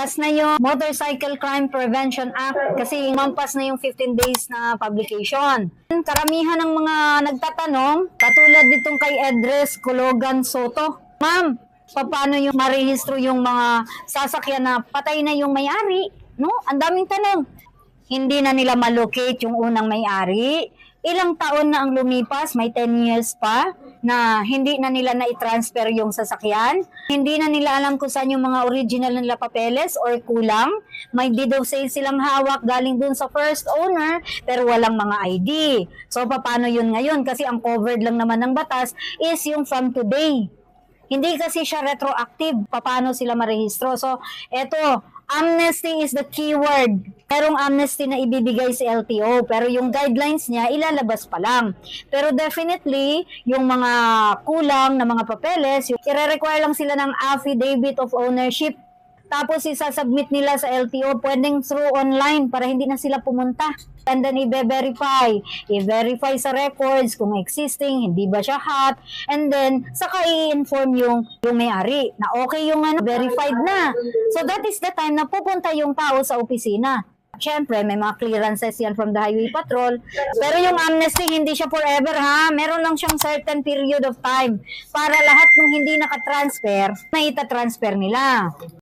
Pas na yung Motorcycle Crime Prevention Act kasi mampas na yung 15 days na publication. Karamihan ng mga nagtatanong, katulad ditong kay Edres Cologan Soto. Ma'am, paano yung marehistro yung mga sasakyan na patay na yung may-ari? No? Ang daming tanong. Hindi na nila malocate yung unang may-ari. Ilang taon na ang lumipas, may 10 years pa, na hindi na nila na-transfer yung sasakyan. Hindi na nila alam kung saan yung mga original nila papeles or kulang. May deed of silang hawak galing dun sa first owner, pero walang mga ID. So, paano yun ngayon? Kasi ang covered lang naman ng batas is yung from today. Hindi kasi siya retroactive. Paano sila marehistro? So, eto, amnesty is the keyword. Merong amnesty na ibibigay si LTO, pero yung guidelines niya, ilalabas pa lang. Pero definitely, yung mga kulang na mga papeles, i-require lang sila ng affidavit of ownership tapos isa-submit nila sa LTO, pwedeng through online para hindi na sila pumunta. And then i-verify. I-verify sa records kung existing, hindi ba siya hot. And then, saka i-inform yung, yung may-ari na okay yung ano, verified na. So that is the time na pupunta yung tao sa opisina. Siyempre, may mga clearances yan from the highway patrol. Pero yung amnesty, hindi siya forever ha. Meron lang siyang certain period of time para lahat ng hindi nakatransfer, na ita-transfer nila.